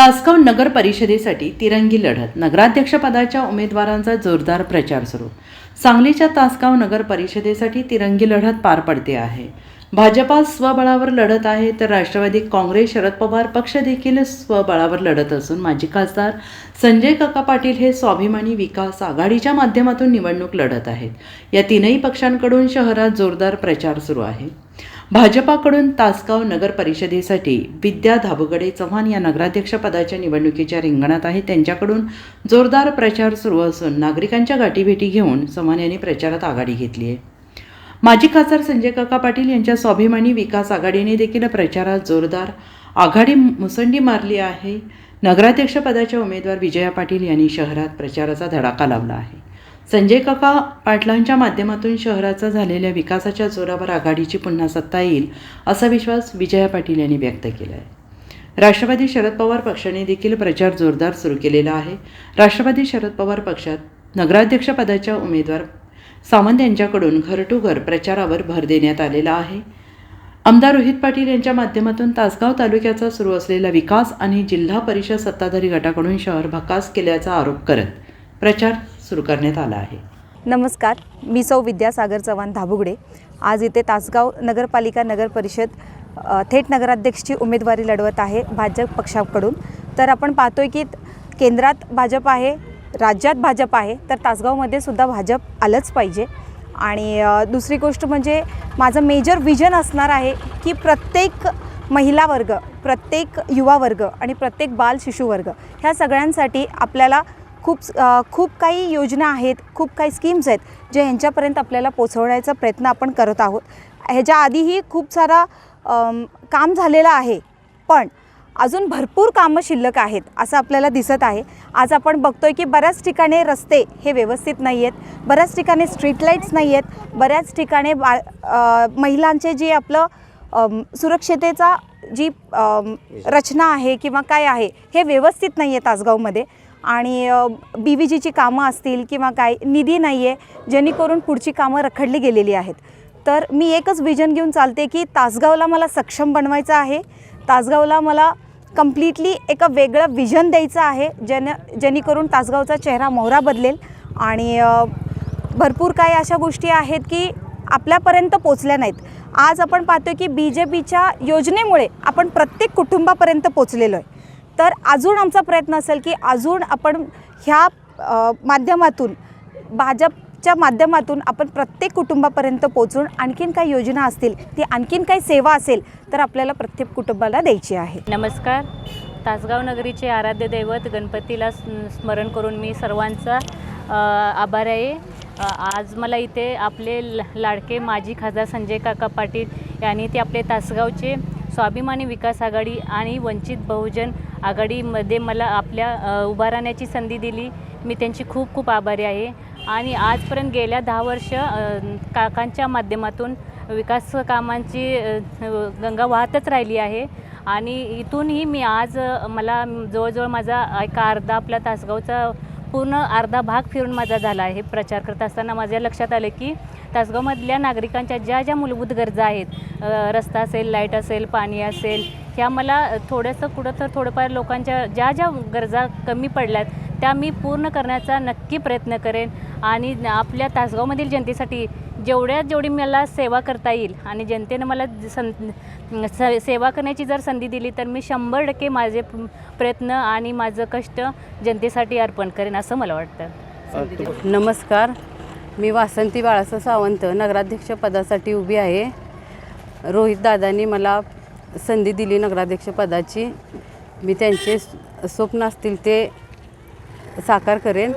तासगाव नगर परिषदेसाठी तिरंगी लढत. नगराध्यक्षपदाच्या उमेदवारांचा जोरदार प्रचार सुरू. सांगलीच्या तासगाव नगर परिषदेसाठी तिरंगी लढत पार पडते आहे. भाजपा स्वबळावर लढत आहे तर राष्ट्रवादी काँग्रेस शरद पवार पक्ष देखील स्वबळावर लढत असून माजी खासदार संजय काका पाटील हे स्वाभिमानी विकास आघाडीच्या माध्यमातून निवडणूक लढत आहेत. या तीनही पक्षांकडून शहरात जोरदार प्रचार सुरू आहे. भाजपाकडून तासगाव नगर परिषदेसाठी विद्या धाबगडे चव्हाण या नगराध्यक्षपदाच्या निवडणुकीच्या रिंगणात आहेत त्यांच्याकडून जोरदार प्रचार सुरू असून नागरिकांच्या गाठीभेटी घेऊन चव्हाण यांनी प्रचारात आघाडी घेतली आहे. माजी खासदार संजय काका पाटील यांच्या स्वाभिमानी विकास आघाडीने देखील प्रचारात जोरदार आघाडी मुसंडी मारली आहे. नगराध्यक्षपदाच्या उमेदवार विजया पाटील यांनी शहरात प्रचाराचा धडाका लावला आहे. संजय काका पाटलांच्या माध्यमातून शहराचा झालेल्या विकासाच्या जोरावर आघाडीची पुन्हा सत्ता येईल असा विश्वास विजया पाटील यांनी व्यक्त केला आहे राष्ट्रवादी शरद पवार पक्षाने देखील प्रचार जोरदार सुरू केलेला आहे. राष्ट्रवादी शरद पवार पक्षात नगराध्यक्षपदाच्या उमेदवार सावंत यांच्याकडून घर टू घर प्रचारावर भर देण्यात आलेला आहे. आमदार रोहित पाटील यांच्या माध्यमातून तासगाव तालुक्याचा सुरू असलेला विकास आणि जिल्हा परिषद सत्ताधारी गटाकडून शहर भकास केल्याचा आरोप करत प्रचार सुरू करण्यात आला आहे. नमस्कार मी सौ विद्यासागर चव्हाण धाबुगडे. आज इथे तासगाव नगरपालिका नगर परिषद थेट नगराध्यक्षची उमेदवारी लढवत आहे भाजप पक्षाकडून. तर आपण पाहतोय की केंद्रात भाजप आहे राज्यात भाजप आहे तर तासगावमध्ये सुद्धा भाजप आलंच पाहिजे. आणि दुसरी गोष्ट म्हणजे माझं मेजर विजन असणार आहे की प्रत्येक महिला वर्ग प्रत्येक युवा वर्ग आणि प्रत्येक बाल शिशु वर्ग ह्या सगळ्यांसाठी आपल्याला खूप खूप काही योजना आहेत खूप काही स्कीम्स आहेत जे ह्यांच्यापर्यंत आपल्याला पोचवण्याचा प्रयत्न आपण करत आहोत. ह्याच्या आधीही खूप सारा काम झालेलं आहे पण अजून भरपूर कामं शिल्लक आहेत असं आपल्याला दिसत आहे. आज आपण बघतोय की बऱ्याच ठिकाणी रस्ते हे व्यवस्थित नाही आहेत बऱ्याच ठिकाणी स्ट्रीट लाईट्स नाही आहेत बऱ्याच ठिकाणी बा महिलांचे जे आपलं अम, सुरक्षितेचा जी रचना आहे किंवा काय आहे हे व्यवस्थित नाही आहे तासगावमध्ये आणि बी व्ही जीची कामं असतील किंवा काय निधी नाही आहे जेणेकरून पुढची कामं रखडली गेलेली आहेत. तर मी एकच विजन घेऊन चालते की तासगावला मला सक्षम बनवायचं आहे. तासगावला मला कम्प्लिटली एका वेगळं विजन द्यायचं आहे जेण जेणेकरून तासगावचा चेहरा मोहरा बदलेल. आणि भरपूर काही अशा गोष्टी आहेत की आपल्यापर्यंत पोचल्या नाहीत. आज आपण पाहतो की बी जे पीच्या योजनेमुळे आपण प्रत्येक कुटुंबापर्यंत पोचलेलो आहे. तर अजून आमचा प्रयत्न असेल की अजून आपण ह्या माध्यमातून भाजपच्या माध्यमातून आपण प्रत्येक कुटुंबापर्यंत पोचून आणखीन काही योजना असतील ती आणखीन काही सेवा असेल तर आपल्याला प्रत्येक कुटुंबाला द्यायची आहे. नमस्कार. तासगाव नगरीचे आराध्य दैवत गणपतीला स्मरण करून मी सर्वांचा आभार आहे. आज मला इथे आपले ल- लाडके माजी खासदार संजय काका पाटील यांनी ते आपले तासगावचे स्वाभिमानी विकास आघाडी आणि वंचित बहुजन आघाडीमध्ये मला आपल्या उभा राहण्याची संधी दिली. मी त्यांची खूप खूप आभारी आहे. आणि आजपर्यंत गेल्या दहा वर्ष काकांच्या माध्यमातून विकास कामांची गंगा वाहतच राहिली आहे. आणि इथूनही मी आज मला जवळजवळ माझा एका अर्धा आपला तासगावचा पूर्ण अर्धा भाग फिरून माझा झाला आहे. प्रचार करत असताना माझ्या लक्षात आलं की तासगावमधल्या नागरिकांच्या ज्या ज्या मूलभूत गरजा आहेत रस्ता असेल लाइट असेल पाणी असेल ह्या मला थोडंसं कुठं तर थोडंफार लोकांच्या ज्या ज्या गरजा कमी पडल्यात त्या मी पूर्ण करण्याचा नक्की प्रयत्न करेन आणि आपल्या तासगावमधील जनतेसाठी जेवढ्यात जेवढी मला सेवा करता येईल आणि जनतेनं मला सं स- सेवा करण्याची जर संधी दिली तर मी शंभर टक्के माझे प्रयत्न आणि माझं कष्ट जनतेसाठी अर्पण करेन असं मला वाटतं. नमस्कार मी वासंती बाळासा सावंत नगराध्यक्ष पदासाठी उभी आहे. रोहित दादांनी मला संधी दिली नगराध्यक्ष पदाची. मी त्यांचे स्वप्न असतील ते साकार करेन.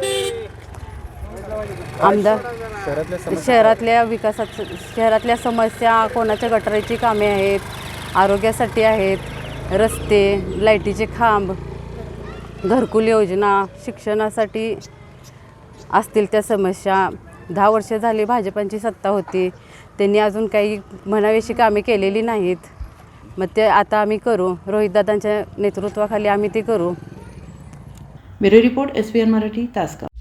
आमदार शहरातल्या विकासात शहरातल्या समस्या कोणाच्या गटाराची कामे आहेत आरोग्यासाठी आहेत रस्ते लाईटीचे खांब घरकुल योजना शिक्षणासाठी असतील त्या समस्या दहा वर्ष झाली भाजपांची सत्ता होती. त्यांनी अजून काही म्हणावीशी कामे केलेली नाहीत. मग ते आता आम्ही करू. रोहितदादांच्या नेतृत्वाखाली आम्ही ते करू. Bureau report S P N Marathi Tasgaon.